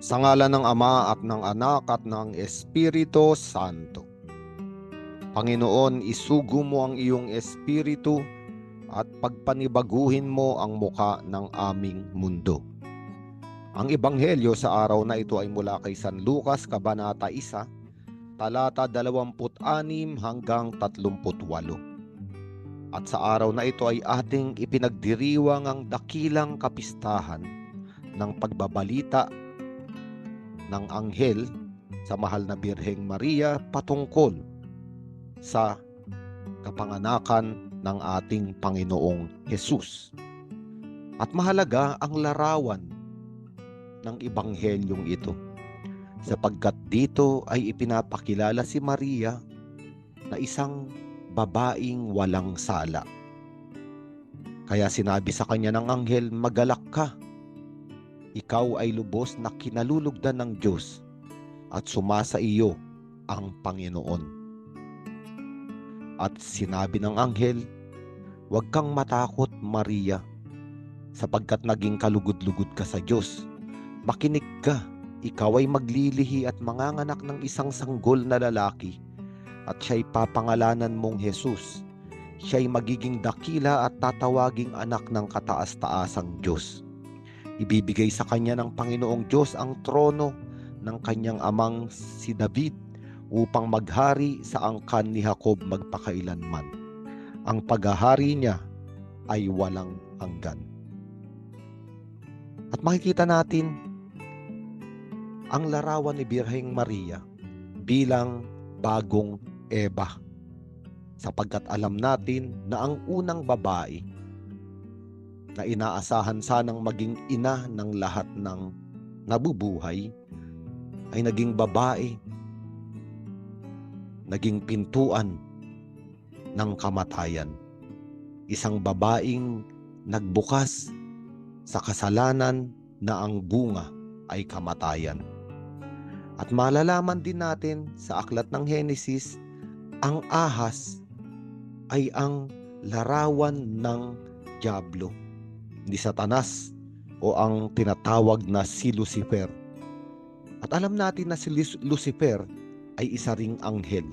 Sa ngala ng Ama at ng Anak at ng Espiritu Santo. Panginoon, isugo mo ang iyong espiritu at pagpanibaguhin mo ang muka ng aming mundo. Ang ebanghelyo sa araw na ito ay mula kay San Lucas, Kabanata 1, talata 26 hanggang 38. At sa araw na ito ay ating ipinagdiriwang ang dakilang kapistahan ng pagbabalita ng anghel sa mahal na Birheng Maria patungkol sa kapanganakan ng ating Panginoong Hesus. At mahalaga ang larawan ng ibanghelyong ito sapagkat dito ay ipinapakilala si Maria na isang babaeng walang sala. Kaya sinabi sa kanya ng anghel, magalak ka. Ikaw ay lubos na kinalulugdan ng Diyos at sumasa iyo ang Panginoon. At sinabi ng anghel, Huwag kang matakot, Maria, sapagkat naging kalugod-lugod ka sa Diyos. Makinig ka, ikaw ay maglilihi at manganganak ng isang sanggol na lalaki at siya'y papangalanan mong Jesus. Siya'y magiging dakila at tatawaging anak ng kataas-taasang Diyos. Ibibigay sa kanya ng Panginoong Diyos ang trono ng kanyang amang si David upang maghari sa angkan ni Jacob magpakailanman. Ang paghahari niya ay walang hanggan. At makikita natin ang larawan ni Birheng Maria bilang bagong Eva sapagkat alam natin na ang unang babae na inaasahan sanang maging ina ng lahat ng nabubuhay ay naging babae naging pintuan ng kamatayan. Isang babaeng nagbukas sa kasalanan na ang bunga ay kamatayan. At malalaman din natin sa aklat ng Henesis, ang ahas ay ang larawan ng Diablo, ni Satanas o ang tinatawag na si Lucifer. At alam natin na si Lucifer ay isa ring anghel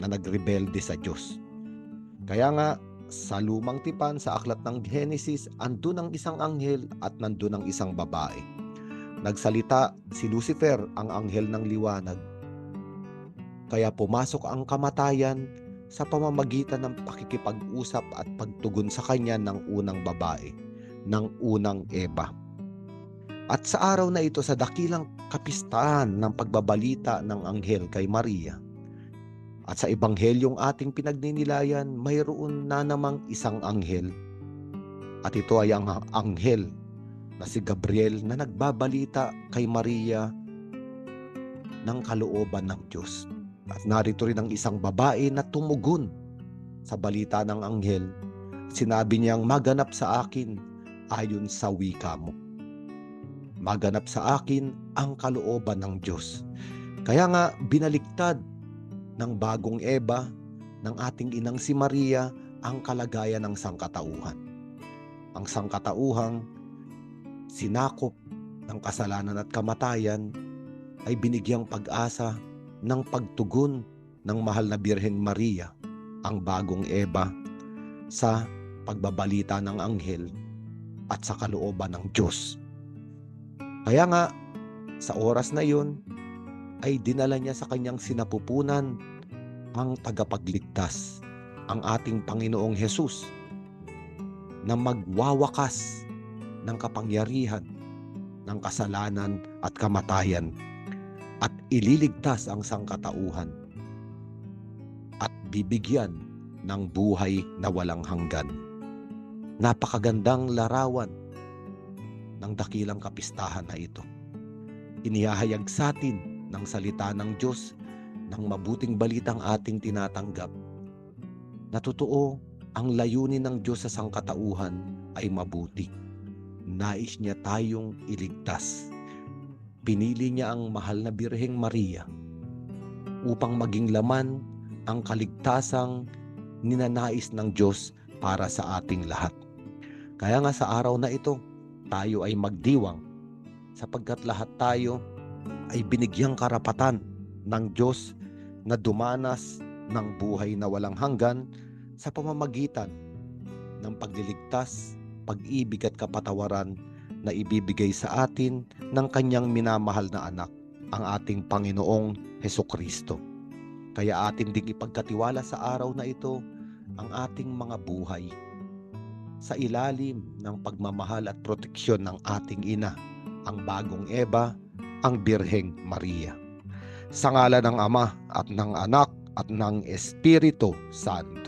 na nagrebelde sa Diyos. Kaya nga, sa lumang tipan sa aklat ng Genesis, andun ang isang anghel at nandun ang isang babae. Nagsalita si Lucifer, ang anghel ng liwanag. Kaya pumasok ang kamatayan sa pamamagitan ng pakikipag-usap at pagtugon sa kanya ng unang babae, ng unang Eva. At sa araw na ito sa dakilang kapistahan ng pagbabalita ng anghel kay Maria, at sa ebanghelyong ating pinagninilayan, mayroon na namang isang anghel. At ito ay ang anghel na si Gabriel na nagbabalita kay Maria ng kalooban ng Diyos. At narito rin ang isang babae na tumugon sa balita ng anghel. Sinabi niyang maganap sa akin ayon sa wika mo. Maganap sa akin ang kalooban ng Diyos. Kaya nga binaliktad ng bagong Eva, ng ating inang si Maria, ang kalagayan ng sangkatauhan. Ang sangkatauhang sinakop ng kasalanan at kamatayan ay binigyang pag-asa ng pagtugon ng mahal na Birhen Maria, ang bagong Eva, sa pagbabalita ng anghel at sa kalooban ng Diyos. Kaya nga, sa oras na yun, ay dinala niya sa kanyang sinapupunan ang tagapagligtas, ang ating Panginoong Hesus, na magwawakas ng kapangyarihan ng kasalanan at kamatayan at ililigtas ang sangkatauhan at bibigyan ng buhay na walang hanggan. Napakagandang larawan ng dakilang kapistahan na ito. Inihahayag sa atin ng salita ng Diyos, ng mabuting balitang ating tinatanggap, na totoo ang layunin ng Diyos sa sangkatauhan ay mabuti. Nais niya tayong iligtas. Pinili niya ang mahal na Birheng Maria upang maging laman ang kaligtasang ninanais ng Diyos para sa ating lahat. Kaya nga sa araw na ito, tayo ay magdiwang sapagkat lahat tayo ay binigyang karapatan ng Diyos na dumanas ng buhay na walang hanggan sa pamamagitan ng pagliligtas, pag-ibig at kapatawaran na ibibigay sa atin ng kanyang minamahal na anak, ang ating Panginoong Heso Kristo. Kaya atin ding ipagkatiwala sa araw na ito ang ating mga buhay sa ilalim ng pagmamahal at proteksyon ng ating ina, ang bagong Eva, ang Birheng Maria. Sa ngala ng Ama at ng Anak at ng Espiritu Santo.